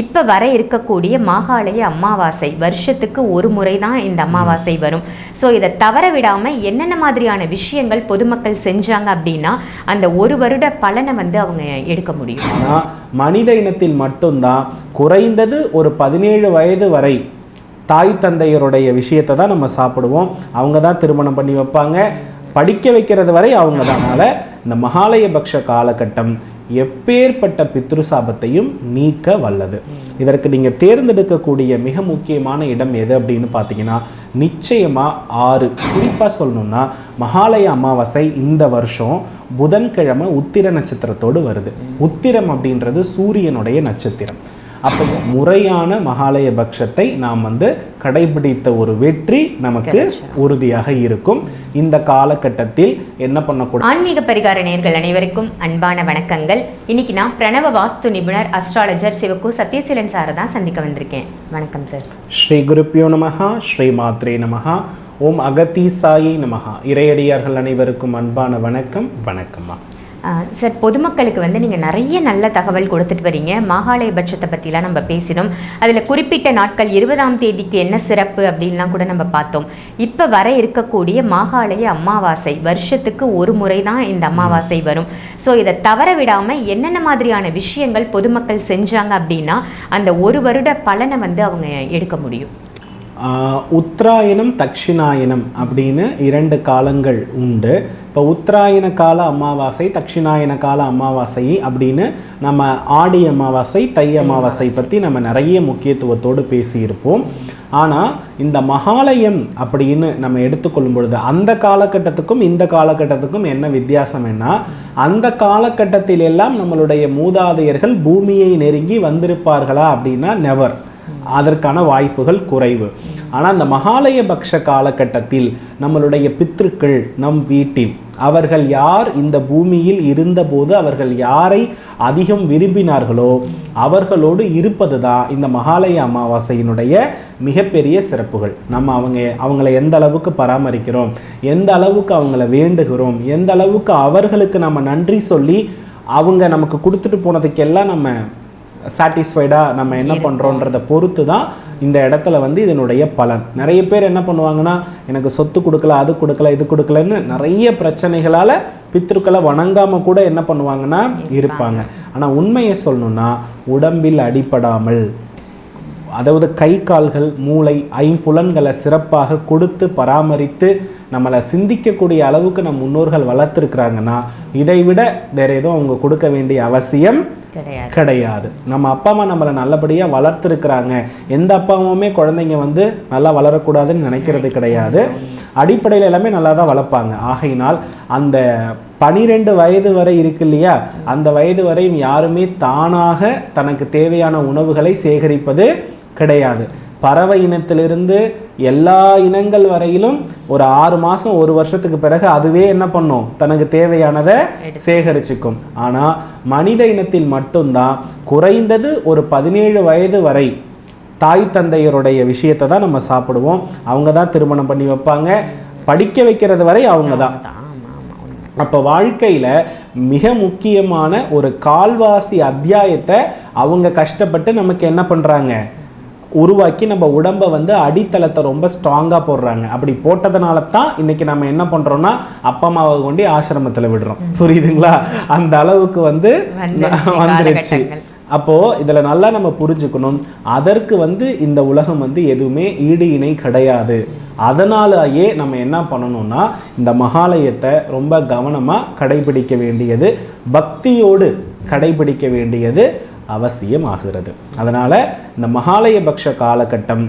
இப்போ வர இருக்கக்கூடிய மாகாளய அமாவாசை வருஷத்துக்கு ஒரு முறை தான் இந்த அமாவாசை வரும். ஸோ இதை தவற விடாமல் என்னென்ன மாதிரியான விஷயங்கள் பொதுமக்கள் செஞ்சாங்க அப்படின்னா அந்த ஒரு வருட பலனை வந்து அவங்க எடுக்க முடியும். ஆனால் மனித இனத்தில் மட்டும்தான் குறைந்தது ஒரு பதினேழு வயது வரை தாய் தந்தையருடைய விஷயத்தை தான் நம்ம சாப்பிடுவோம். அவங்க தான் திருமணம் பண்ணி வைப்பாங்க. படிக்க வைக்கிறது வரை அவங்க தான். அதனால் இந்த மகாலயபக்ஷ காலகட்டம் எப்பேற்பட்ட பித்ரு சாபத்தையும் நீக்க வல்லது. இதற்கு நீங்கள் தேர்ந்தெடுக்கக்கூடிய மிக முக்கியமான இடம் எது அப்படின்னு பார்த்தீங்கன்னா நிச்சயமாக ஆறு. குறிப்பாக சொல்லணும்னா மகாலய அமாவாசை இந்த வருஷம் புதன்கிழமை உத்திர நட்சத்திரத்தோடு வருது. உத்திரம் அப்படின்றது சூரியனுடைய நட்சத்திரம். அப்போ முறையான மகாலய பட்சத்தை நாம் வந்து கடைபிடித்த ஒரு வெற்றி நமக்கு உறுதியாக இருக்கும். இந்த காலகட்டத்தில் என்ன பண்ணக்கூடாது? ஆன்மீக பரிகார நேர்கள் அனைவருக்கும் அன்பான வணக்கங்கள். இன்னைக்கு நான் பிரணவ வாஸ்து நிபுணர் அஸ்ட்ராலஜர் சிவக்கு சத்யசீலன் சாரை தான் சந்திக்க வந்திருக்கேன். வணக்கம் சார் ஸ்ரீ குருப்பியோ நமஹா ஸ்ரீ மாத்ரே நமஹா. ஓம் அகத்தீசாயை நமஹா. இறையடியார்கள் அனைவருக்கும் அன்பான வணக்கம். வணக்கம்மா. சார் பொதுமக்களுக்கு வந்து நீங்கள் நிறைய நல்ல தகவல் கொடுத்துட்டு வரீங்க. மாகாளய பட்சத்தை பற்றிலாம் நம்ம பேசினோம். அதில் குறிப்பிட்ட நாட்கள் இருபதாம் தேதிக்கு என்ன சிறப்பு அப்படின்லாம் கூட நம்ம பார்த்தோம். இப்போ வர இருக்கக்கூடிய மாகாளய அமாவாசை வருஷத்துக்கு ஒரு முறை தான் இந்த அமாவாசை வரும். ஸோ இதை தவற விடாமல் என்னென்ன மாதிரியான விஷயங்கள் பொதுமக்கள் செஞ்சாங்க அப்படின்னா அந்த ஒரு வருட பலனை வந்து அவங்க எடுக்க முடியும். உத்தராயணம் தக்ஷிணாயனம் அப்படின்னு இரண்டு காலங்கள் உண்டு. இப்போ உத்தராயண கால அமாவாசை தக்ஷிணாயன கால அமாவாசை அப்படின்னு நம்ம ஆடி அமாவாசை தை அமாவாசை பற்றி நம்ம நிறைய முக்கியத்துவத்தோடு பேசியிருப்போம். ஆனால் இந்த மகாலயம் அப்படின்னு நம்ம எடுத்துக்கொள்ளும் பொழுது அந்த காலகட்டத்துக்கும் இந்த காலகட்டத்துக்கும் என்ன வித்தியாசம் என்ன அந்த காலகட்டத்திலெல்லாம் நம்மளுடைய மூதாதையர்கள் பூமியை நெருங்கி வந்திருப்பார்களா அப்படின்னா நெவர் அதற்கான வாய்ப்புகள் குறைவு. ஆனால் அந்த மகாலய பக்ஷ காலகட்டத்தில் நம்மளுடைய பித்ருக்கள் நம் வீட்டில் அவர்கள் யார் இந்த பூமியில் இருந்தபோது அவர்கள் யாரை அதிகம் விரும்பினார்களோ அவர்களோடு இருப்பது தான் இந்த மகாலய அமாவாசையினுடைய மிகப்பெரிய சிறப்புகள். நம்ம அவங்க அவங்கள எந்த அளவுக்கு பராமரிக்கிறோம் எந்த அளவுக்கு அவங்கள வேண்டுகிறோம் எந்த அளவுக்கு அவர்களுக்கு நம்ம நன்றி சொல்லி அவங்க நமக்கு கொடுத்துட்டு போனதுக்கெல்லாம் நம்ம சாட்டிஸ்ஃபைடாக நம்ம என்ன பண்ணுறோன்றதை பொறுத்து தான் இந்த இடத்துல வந்து இதனுடைய பலன். நிறைய பேர் என்ன பண்ணுவாங்கன்னா எனக்கு சொத்து கொடுக்கல அது கொடுக்கல இது கொடுக்கலன்னு நிறைய பிரச்சனைகளால் பித்ருக்களை வணங்காமல் கூட என்ன பண்ணுவாங்கன்னா இருப்பாங்க. ஆனால் உண்மையை சொல்லணும்னா உடம்பில் அடிபடாமல் அதாவது கை கால்கள் மூளை ஐம்புலன்களை சிறப்பாக கொடுத்து பராமரித்து நம்மளை சிந்திக்கக்கூடிய அளவுக்கு நம் முன்னோர்கள் வளர்த்துருக்குறாங்கன்னா இதை விட வேற எதுவும் அவங்க கொடுக்க வேண்டிய அவசியம் கிடையாது. கிடையாது. நம்ம அப்பா அம்மா நம்மளை நல்லபடியாக வளர்த்துருக்குறாங்க. எந்த அப்பா அம்மாவுமே குழந்தைங்க வந்து நல்லா வளரக்கூடாதுன்னு நினைக்கிறது கிடையாது. அடிப்படையில் எல்லாமே நல்லா தான் வளர்ப்பாங்க. ஆகையினால் அந்த பனிரெண்டு வயது வரை இருக்கு இல்லையா? அந்த வயது வரையும் யாருமே தானாக தனக்கு தேவையான உணவுகளை சேகரிப்பது கிடையாது. பறவை இனத்திலிருந்து எல்லா இனங்கள் வரையிலும் ஒரு ஆறு மாதம் ஒரு வருஷத்துக்கு பிறகு அதுவே என்ன பண்ணும்? தனக்கு தேவையானதை சேகரிச்சுக்கும். ஆனால் மனித இனத்தில் மட்டும்தான் குறைந்தது ஒரு பதினேழு வயது வரை தாய் தந்தையருடைய விஷயத்தை தான் நம்ம சாப்பிடுவோம். அவங்க தான் திருமணம் பண்ணி வைப்பாங்க. படிக்க வைக்கிறது வரை அவங்க தான். அப்போ வாழ்க்கையில் மிக முக்கியமான ஒரு கால்வாசி அத்தியாயத்தை அவங்க கஷ்டப்பட்டு நமக்கு என்ன பண்ணுறாங்க உருவாக்கி நம்ம உடம்பை வந்து அடித்தளத்தை ரொம்ப ஸ்ட்ராங்காக போடுறாங்க. அப்படி போட்டதுனால தான் இன்னைக்கு நம்ம என்ன பண்ணுறோம்னா அப்பா அம்மாவை கொண்டு ஆசிரமத்தில் விடுறோம். புரியுதுங்களா? அந்த அளவுக்கு வந்து வந்துருச்சு. அப்போது இதில் நல்லா நம்ம புரிஞ்சுக்கணும். அதற்கு வந்து இந்த உலகம் வந்து எதுவுமே ஈடு இணை கிடையாது. அதனாலேயே நம்ம என்ன பண்ணணும்னா இந்த மகாலயத்தை ரொம்ப கவனமாக கடைபிடிக்க வேண்டியது பக்தியோடு கடைபிடிக்க வேண்டியது அவசியமாகிறது. அதனால் இந்த மகாலயபக்ஷ காலகட்டம்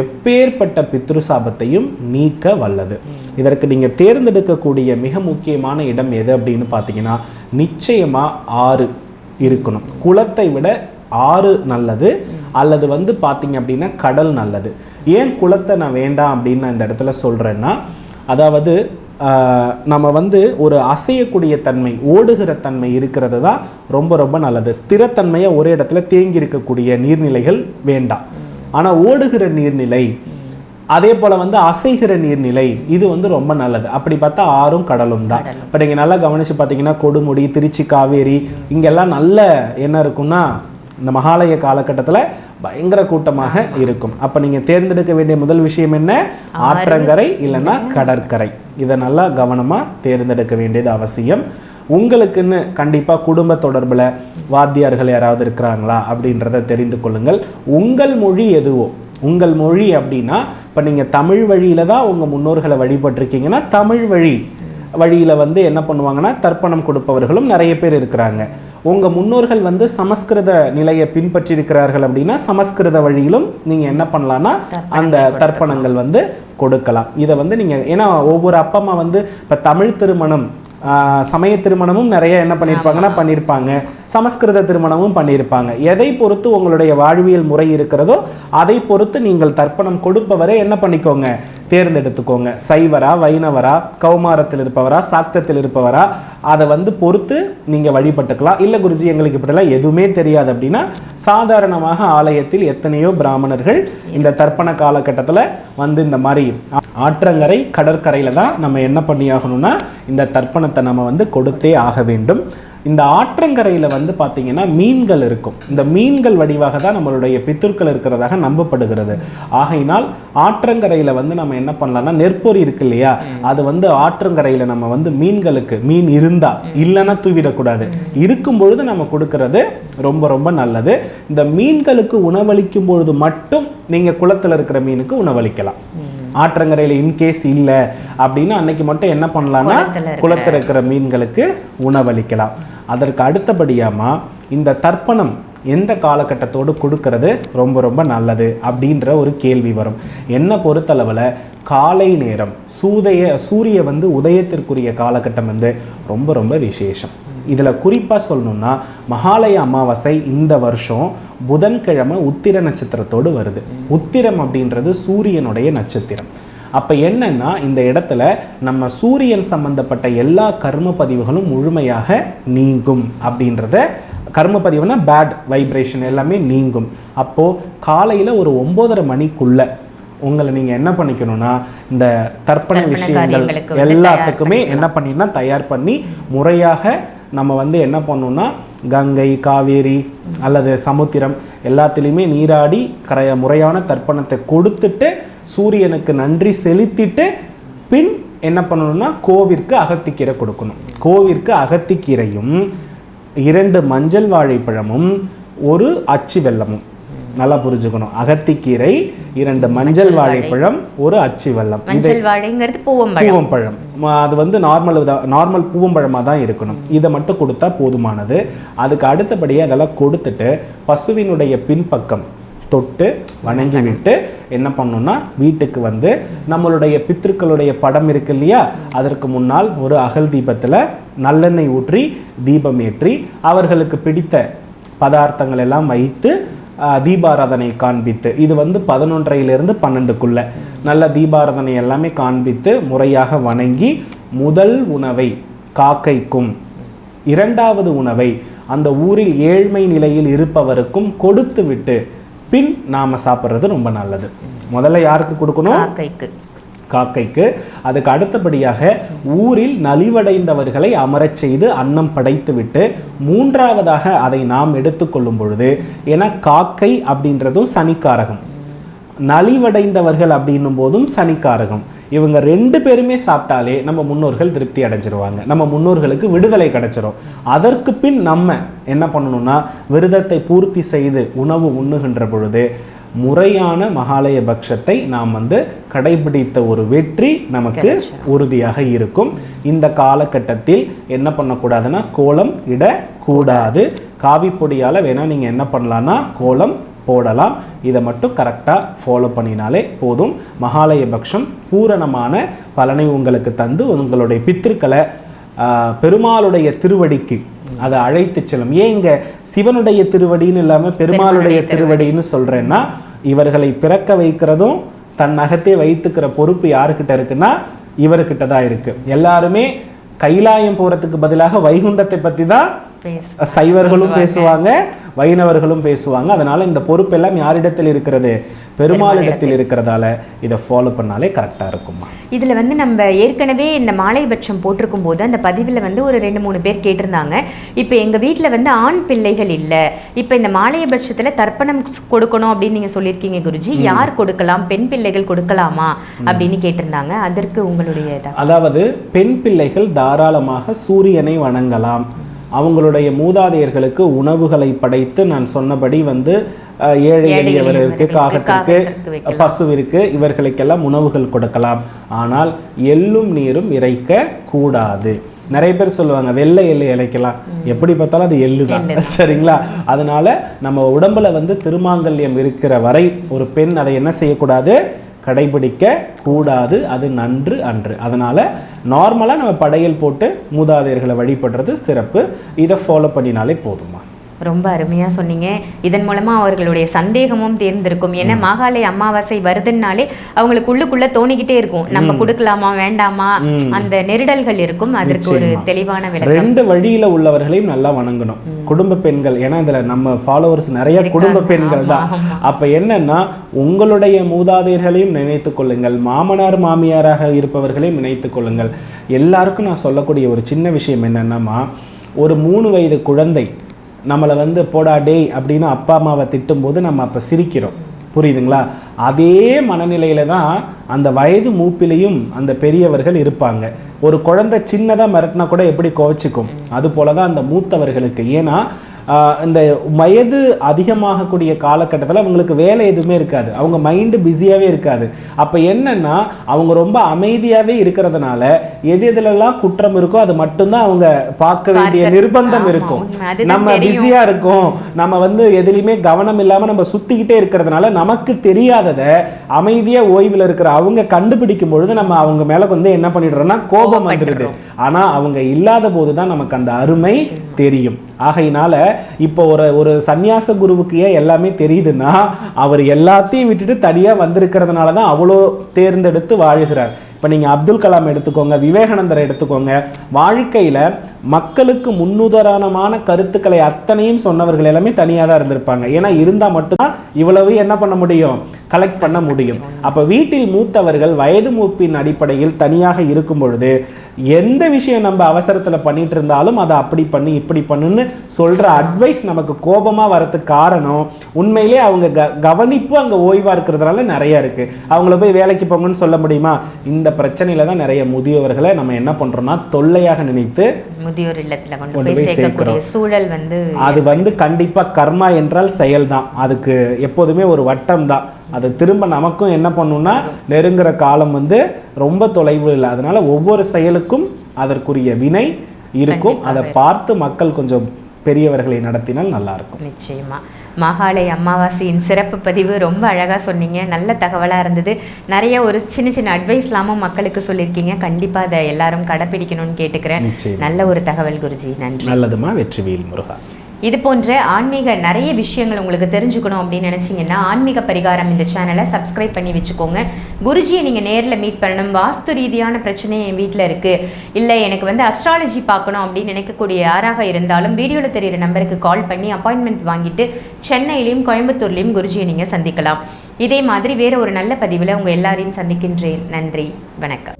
எப்பேற்பட்ட பித்ரு சாபத்தையும் நீக்க வல்லது. இதற்கு நீங்கள் தேர்ந்தெடுக்கக்கூடிய மிக முக்கியமான இடம் எது அப்படின்னு பார்த்தீங்கன்னா நிச்சயமாக ஆறு இருக்கணும். குளத்தை விட ஆறு நல்லது அல்லது வந்து பார்த்தீங்க அப்படின்னா கடல் நல்லது. ஏன் குளத்தை நான் வேண்டாம் அப்படின்னு நான் இந்த இடத்துல சொல்கிறேன்னா அதாவது நம்ம வந்து ஒரு அசையக்கூடிய தன்மை ஓடுகிற தன்மை இருக்கிறது தான் ரொம்ப ரொம்ப நல்லது. ஸ்திரத்தன்மையை ஒரே இடத்துல தேங்கி இருக்கக்கூடிய நீர்நிலைகள் வேண்டாம். ஆனால் ஓடுகிற நீர்நிலை அதே போல் வந்து அசைகிற நீர்நிலை இது வந்து ரொம்ப நல்லது. அப்படி பார்த்தா ஆறும் கடலும் தான். இப்போ நீங்கள் நல்லா கவனித்து பார்த்தீங்கன்னா கொடுமுடி திருச்சி காவேரி இங்கெல்லாம் நல்ல என்ன இருக்கும்னா இந்த மகாலய காலகட்டத்தில் பயங்கர கூட்டமாக இருக்கும். அப்போ நீங்கள் தேர்ந்தெடுக்க வேண்டிய முதல் விஷயம் என்ன? ஆற்றங்கரை இல்லைன்னா கடற்கரை. இதை நல்லா கவனமாக தேர்ந்தெடுக்க வேண்டியது அவசியம். உங்களுக்குன்னு கண்டிப்பாக குடும்ப தொடர்பில் வாத்தியார்கள் யாராவது இருக்கிறாங்களா அப்படின்றத தெரிந்து கொள்ளுங்கள். உங்கள் மொழி எதுவோ? உங்கள் மொழி அப்படின்னா இப்போ நீங்கள் தமிழ் வழியில தான் உங்கள் முன்னோர்களை வழிபட்டிருக்கீங்கன்னா தமிழ் வழி வழியில் வந்து என்ன பண்ணுவாங்கன்னா தர்ப்பணம் கொடுப்பவர்களும் நிறைய பேர் இருக்கிறாங்க. உங்கள் முன்னோர்கள் வந்து சமஸ்கிருத நிலையை பின்பற்றியிருக்கிறார்கள் அப்படின்னா சமஸ்கிருத வழியிலும் நீங்கள் என்ன பண்ணலான்னா அந்த தர்ப்பணங்கள் வந்து கொடுக்கலாம். இதை வந்து நீங்கள் ஏன்னா ஒவ்வொரு அப்பா அம்மா வந்து இப்போ தமிழ் திருமணம் சமய திருமணமும் நிறைய என்ன பண்ணியிருப்பாங்கன்னா பண்ணியிருப்பாங்க. சமஸ்கிருத திருமணமும் பண்ணியிருப்பாங்க. எதை பொறுத்து உங்களுடைய வாழ்வியல் முறை இருக்கிறதோ அதை பொறுத்து நீங்கள் தர்ப்பணம் கொடுப்பவரை என்ன பண்ணிக்கோங்க? தேர்ந்தெடுத்துக்கோங்க. சைவரா வைணவரா கௌமாரத்தில் இருப்பவரா சாக்தத்தில் இருப்பவரா அதை வந்து பொறுத்து நீங்கள் வழிபட்டுக்கலாம். இல்லை குருஜி எங்களுக்கு இப்படிலாம் எதுவுமே தெரியாது அப்படின்னா சாதாரணமாக ஆலயத்தில் எத்தனையோ பிராமணர்கள் இந்த தர்ப்பண காலகட்டத்தில் வந்து இந்த மாதிரி ஆ- ஆற்றங்கரை கடற்கரையில் தான் நம்ம என்ன பண்ணியாகணும்னா இந்த தர்ப்பணத்தை நம்ம வந்து கொடுத்தே ஆக வேண்டும். இந்த ஆற்றங்கரையில் வந்து பார்த்தீங்கன்னா மீன்கள் இருக்கும். இந்த மீன்கள் வடிவாக தான் நம்மளுடைய பித்தர்கள் இருக்கிறதாக நம்பப்படுகிறது. ஆகையினால் ஆற்றங்கரையில் வந்து நம்ம என்ன பண்ணலாம்னா நெற்பொறி இருக்கு இல்லையா? அது வந்து ஆற்றங்கரையில் நம்ம வந்து மீன்களுக்கு மீன் இருந்தால் இல்லைன்னா தூவிடக்கூடாது. இருக்கும் பொழுது நம்ம கொடுக்கறது ரொம்ப ரொம்ப நல்லது. இந்த மீன்களுக்கு உணவளிக்கும் பொழுது மட்டும் நீங்கள் குளத்தில் இருக்கிற மீனுக்கு உணவளிக்கலாம். ஆற்றங்கரையில் இன்கேஸ் இல்லை அப்படின்னா அன்னைக்கு மட்டும் என்ன பண்ணலாம்னா குளத்துல இருக்கிற- குளத்தில் இருக்கிற மீன்களுக்கு உணவளிக்கலாம். அதற்கு அடுத்தபடியாமா இந்த தர்ப்பணம் எந்த காலகட்டத்தோடு கொடுக்கறது ரொம்ப ரொம்ப நல்லது அப்படின்ற ஒரு கேள்வி வரும். என்னை பொறுத்தளவில் காலை நேரம் சூதைய சூரிய வந்து உதயத்திற்குரிய காலகட்டம் வந்து ரொம்ப ரொம்ப விசேஷம். இதில் குறிப்பாக சொல்லணும்னா மகாலய அமாவாசை இந்த வருஷம் புதன்கிழமை உத்திர நட்சத்திரத்தோடு வருது. உத்திரம் அப்படின்றது சூரியனுடைய நட்சத்திரம். அப்போ என்னன்னா இந்த இடத்துல நம்ம சூரியன் சம்பந்தப்பட்ட எல்லா கர்ம பதிவுகளும் முழுமையாக நீங்கும் அப்படின்றத கர்ம பதிவுனா பேட் வைப்ரேஷன் எல்லாமே நீங்கும். அப்போது காலையில் ஒரு ஒம்போதரை மணிக்குள்ள உங்களை நீங்கள் என்ன பண்ணிக்கணும்னா இந்த தர்ப்பண விஷயங்கள் எல்லாத்துக்குமே என்ன பண்ணினா தயார் பண்ணி முறையாக நம்ம வந்து என்ன பண்ணோன்னா கங்கை காவேரி அல்லது சமுத்திரம் எல்லாத்துலேயுமே நீராடி கரைய முறையான தர்ப்பணத்தை கொடுத்துட்டு சூரியனுக்கு நன்றி செலுத்திட்டு பின் என்ன பண்ணணும்னா கோவிற்கு அகத்திக்கீரை கொடுக்கணும். கோவிற்கு அகத்திக்கீரையும் இரண்டு மஞ்சள் வாழைப்பழமும் ஒரு அச்சு வெள்ளமும் நல்லா புரிஞ்சுக்கணும். அகத்திக்கீரை இரண்டு மஞ்சள் வாழைப்பழம் ஒரு அச்சு மஞ்சள் வாழைங்கிறது பூவம்பழம் அது வந்து நார்மல் நார்மல் பூவம்பழமாக தான் இருக்கணும். இதை மட்டும் கொடுத்தா போதுமானது. அதுக்கு அடுத்தபடியே அதெல்லாம் கொடுத்துட்டு பசுவினுடைய பின்பக்கம் தொட்டு வணங்கி விட்டு என்ன பண்ணணும்னா வீட்டுக்கு வந்து நம்மளுடைய பித்திருக்களுடைய படம் இருக்கு இல்லையா? அதற்கு முன்னால் ஒரு அகல் தீபத்தில் நல்லெண்ணெய் ஊற்றி தீபம் ஏற்றி அவர்களுக்கு பிடித்த பதார்த்தங்கள் எல்லாம் வைத்து தீபாராதனை காண்பித்து இது வந்து பதினொன்றையிலிருந்து பன்னெண்டுக்குள்ள. நல்ல தீபாராதனை எல்லாமே காண்பித்து முறையாக வணங்கி முதல் உணவை காக்கைக்கும் இரண்டாவது உணவை அந்த ஊரில் ஏழ்மை நிலையில் இருப்பவருக்கும் கொடுத்து விட்டு பின் நாம சாப்பிட்றது ரொம்ப நல்லது. முதல்ல யாருக்கு கொடுக்கணும்? காக்கைக்கு. அதுக்கு அடுத்தபடியாக ஊரில் நலிவடைந்தவர்களை அமரச் செய்து அன்னம் படைத்துவிட்டு மூன்றாவதாக அதை நாம் எடுத்துக்கொள்ளும் பொழுது ஏன்னா காக்கை அப்படின்றதும் சனிக்காரகம். நலிவடைந்தவர்கள் அப்படின்னும் போதும் சனிக்காரகம். இவங்க ரெண்டு பேருமே சாப்பிட்டாலே நம்ம முன்னோர்கள் திருப்தி அடைஞ்சிருவாங்க. நம்ம முன்னோர்களுக்கு விடுதலை கிடைச்சிரும். அதற்கு பின் நம்ம என்ன பண்ணணும்னா விரதத்தை பூர்த்தி செய்து உணவு உண்ணுகின்ற பொழுது முறையான மகாலய பக்ஷத்தை நாம் வந்து கடைபிடித்த ஒரு வெற்றி நமக்கு உறுதியாக இருக்கும். இந்த காலகட்டத்தில் என்ன பண்ணக்கூடாதுன்னா கோலம் இடக்கூடாது. காவிப்பொடியால் வேணால் நீங்கள் என்ன பண்ணலான்னா கோலம் போடலாம். இதை மட்டும் கரெக்டாக ஃபாலோ பண்ணினாலே போதும். மகாலய பக்ஷம் பூரணமான பலனை உங்களுக்கு தந்து உங்களுடைய பித்திருக்களை பெருமாளுடைய திருவடிக்கு அதை அழைத்து செல்லும். ஏன் இங்க சிவனுடைய திருவடின்னு இல்லாமல் பெருமாளுடைய திருவடின்னு சொல்றேன்னா இவர்களை பிறக்க வைக்கிறதும் தன் நகத்தை வைத்துக்கிற பொறுப்பு யாருக்கிட்ட இருக்குன்னா இவர்கிட்ட தான் இருக்கு. எல்லாருமே கைலாயம் போறதுக்கு பதிலாக வைகுண்டத்தை பத்தி தான் சைவர்களும் பேசுவாங்க. வைணவர்களும் பேசுவாங்க. அதனால இந்த பொறுப்பெல்லாம் யாரிடத்தில் இருக்கிறது? பெருமாளிடத்தில் இருக்கிறதால இதை ஃபாலோ பண்ணாலே கரெக்டா இருக்குமா? இதில் வந்து நம்ம ஏற்கனவே இந்த மாலைபட்சம் போட்டிருக்கும் போது அந்த பதிவில் வந்து ஒரு ரெண்டு மூணு பேர் கேட்டிருந்தாங்க. இப்போ எங்கள் வீட்டில் வந்து ஆண் பிள்ளைகள் இல்லை. இப்போ இந்த மாலையபட்சத்தில் தர்ப்பணம் கொடுக்கணும் அப்படின்னு நீங்கள் சொல்லியிருக்கீங்க குருஜி. யார் கொடுக்கலாம்? பெண் பிள்ளைகள் கொடுக்கலாமா? அப்படின்னு கேட்டிருந்தாங்க. அதற்கு உங்களுடைய அதாவது பெண் பிள்ளைகள் தாராளமாக சூரியனை வணங்கலாம். அவங்களுடைய மூதாதையர்களுக்கு உணவுகளை படைத்து நான் சொன்னபடி வந்து ஏழை எளியவருக்கு காகத்திற்கு. பசுவிற்கு இவர்களுக்கெல்லாம் உணவுகள் கொடுக்கலாம். ஆனால் எள்ளும் நீரும் இறைக்க கூடாது. நிறைய பேர் சொல்லுவாங்க வெள்ளை எள்ளு இலைக்கலாம் எப்படி பார்த்தாலும் அது எள்ளு தான். சரிங்களா? அதனால நம்ம உடம்புல வந்து திருமாங்கல்யம் இருக்கிற வரை ஒரு பெண் அதை என்ன செய்யக்கூடாது? கடைபிடிக்க கூடாது அது நன்று அன்று. அதனால் நார்மலாக நம்ம படையல் போட்டு மூதாதையர்களை வழிபடுறது சிறப்பு. இதை ஃபாலோ பண்ணினாலே போதுமா ரொம்ப அருமையா சொன்னீங்க. இதன் மூலமா அவர்களுடைய சந்தேகமும் தேர்ந்திருக்கும். ஏன்னா மாகாளய அமாவாசை வருதுன்னாலே அவங்களுக்கு உள்ளுக்குள்ள தோணிக்கிட்டே இருக்கும். நம்ம கொடுக்கலாமா வேண்டாமா? அந்த நெருடல்கள் இருக்கும். அதற்கு ஒரு. தெளிவான விளக்கம். ரெண்டு வழியில உள்ளவர்களையும் நல்லா வணங்கணும். குடும்ப பெண்கள் ஏன்னா இதுல நம்ம ஃபாலோவர்ஸ் நிறைய குடும்ப பெண்கள் தான். அப்ப என்னன்னா உங்களுடைய மூதாதையர்களையும் நினைத்துக் கொள்ளுங்கள். மாமனார் மாமியாராக இருப்பவர்களையும் நினைத்துக் கொள்ளுங்கள். எல்லாருக்கும் நான் சொல்லக்கூடிய ஒரு சின்ன விஷயம் என்னன்னாமா ஒரு மூணு வயது குழந்தை நம்மளை வந்து போடா டேய் அப்படின்னு அப்பா அம்மாவை திட்டும்போது நம்ம அப்போ சிரிக்கிறோம். புரியுதுங்களா? அதே மனநிலையில தான் அந்த வயது மூப்பிலையும் அந்த பெரியவர்கள் இருப்பாங்க. ஒரு குழந்தை சின்னதாக மிரட்டினா கூட எப்படி கோவச்சிக்கும்? அது போல தான் அந்த மூத்தவர்களுக்கு. ஏன்னா இந்த வயது அதிகமாகக்கூடிய காலகட்டத்தில் அவங்களுக்கு வேலை எதுவுமே இருக்காது. அவங்க மைண்டு பிஸியாகவே இருக்காது. அப்போ என்னன்னா அவங்க ரொம்ப அமைதியாகவே இருக்கிறதுனால எது எதுலெல்லாம் குற்றம் இருக்கோ அது மட்டும்தான் அவங்க பார்க்க வேண்டிய நிர்பந்தம் இருக்கும். நம்ம தெரியும். பிஸியா இருக்கோம். நம்ம வந்து எதுலையுமே கவனம் இல்லாம நம்ம சுத்திக்கிட்டே இருக்கிறதுனால நமக்கு தெரியாததை அமைதியா ஓய்வுல இருக்கிற அவங்க கண்டுபிடிக்கும் பொழுது நம்ம அவங்க மேல வந்து என்ன பண்ணிடுறோம்னா கோபம் வந்துடுது. ஆனா அவங்க இல்லாத போதுதான் நமக்கு அந்த அருமை தெரியும். ஆகையினால இப்போ ஒரு ஒரு சந்நியாச குருவுக்கு ஏன் எல்லாமே தெரியுதுன்னா அவர் எல்லாத்தையும் விட்டுட்டு தனியாக வந்திருக்கிறதுனால தான் அவ்வளோ தேர்ந்தெடுத்து வாழுகிறார். இப்போ நீங்கள் அப்துல் கலாம் எடுத்துக்கோங்க விவேகானந்தரை எடுத்துக்கோங்க. வாழ்க்கையில் மக்களுக்கு முன்னுதாரணமான கருத்துக்களை அத்தனையும் சொன்னவர்கள் எல்லாமே தனியாக தான் இருந்திருப்பாங்க. ஏன்னா இருந்தால் மட்டும்தான் இவ்வளவு என்ன பண்ண முடியும்? கலெக்ட் பண்ண முடியும். அப்போ வீட்டில் மூத்தவர்கள் வயது மூப்பின் அடிப்படையில் தனியாக இருக்கும் பொழுது எந்த விஷயம் நம்ம அவசரத்தில் பண்ணிட்டு இருந்தாலும் அதை அப்படி பண்ணு இப்படி பண்ணுன்னு சொல்கிற அட்வைஸ் நமக்கு கோபமாக வரதுக்கு காரணம் உண்மையிலே அவங்க க கவனிப்பு அங்கே ஓய்வாக இருக்கிறதுனால நிறைய இருக்குது அவங்கள போய் வேலைக்கு போங்கன்னு சொல்ல முடியுமா? இந்த பிரச்சனையில தான் நிறைய முதியவர்களை நம்ம என்ன பண்ணுறோம்னா தொல்லையாக நினைத்து முதியோர் இல்லத்துல கொண்டு போய் சேர்க்கக்கூடிய சூழல் வந்து அது வந்து கண்டிப்பா கர்மா என்றால் செயல்தான். அதுக்கு எப்போதுமே ஒரு வட்டம் தான். அது திரும்ப நமக்கும் என்ன பண்ணும்னா நெருங்குற காலம் வந்து ரொம்ப தொலைவு இல்லை. அதனால ஒவ்வொரு செயலுக்கும் அதற்குரிய வினை இருக்கும். அதை பார்த்து மக்கள் கொஞ்சம் பெரியவர்களை நடத்தினால் நல்லா இருக்கும் நிச்சயமா. மகாலய அமாவாசையின் சிறப்பு பதிவு ரொம்ப அழகா சொன்னீங்க. நல்ல தகவலா இருந்தது. நிறைய ஒரு சின்ன சின்ன அட்வைஸ்லாமும் மக்களுக்கு சொல்லியிருக்கீங்க. கண்டிப்பா அதை எல்லாரும் கடைப்பிடிக்கணும்னு கேட்டுக்கிறேன். நல்ல ஒரு தகவல் குருஜி. நன்றி. நல்லதுமா வெற்றிவேல் முருகா. இது போன்ற ஆன்மீக நிறைய விஷயங்கள் உங்களுக்கு தெரிஞ்சுக்கணும் அப்படின்னு நினச்சிங்கன்னா ஆன்மீக பரிகாரம் இந்த சேனலை சப்ஸ்கிரைப் பண்ணி வச்சுக்கோங்க. குருஜியை நீங்கள் நேரில் மீட் பண்ணணும். வாஸ்து ரீதியான பிரச்சனை என் வீட்டில் இருக்குது இல்லை எனக்கு வந்து அஸ்ட்ராலஜி பார்க்கணும் அப்படின்னு நினைக்கக்கூடிய யாராக இருந்தாலும் வீடியோவில் தெரியிற நம்பருக்கு கால் பண்ணி அப்பாயின்மெண்ட் வாங்கிட்டு சென்னையிலையும் கோயம்புத்தூர்லேயும் குருஜியை நீங்கள் சந்திக்கலாம். இதே மாதிரி வேறு ஒரு நல்ல பதிவில் உங்கள் எல்லாரையும் சந்திக்கின்றேன். நன்றி. வணக்கம்.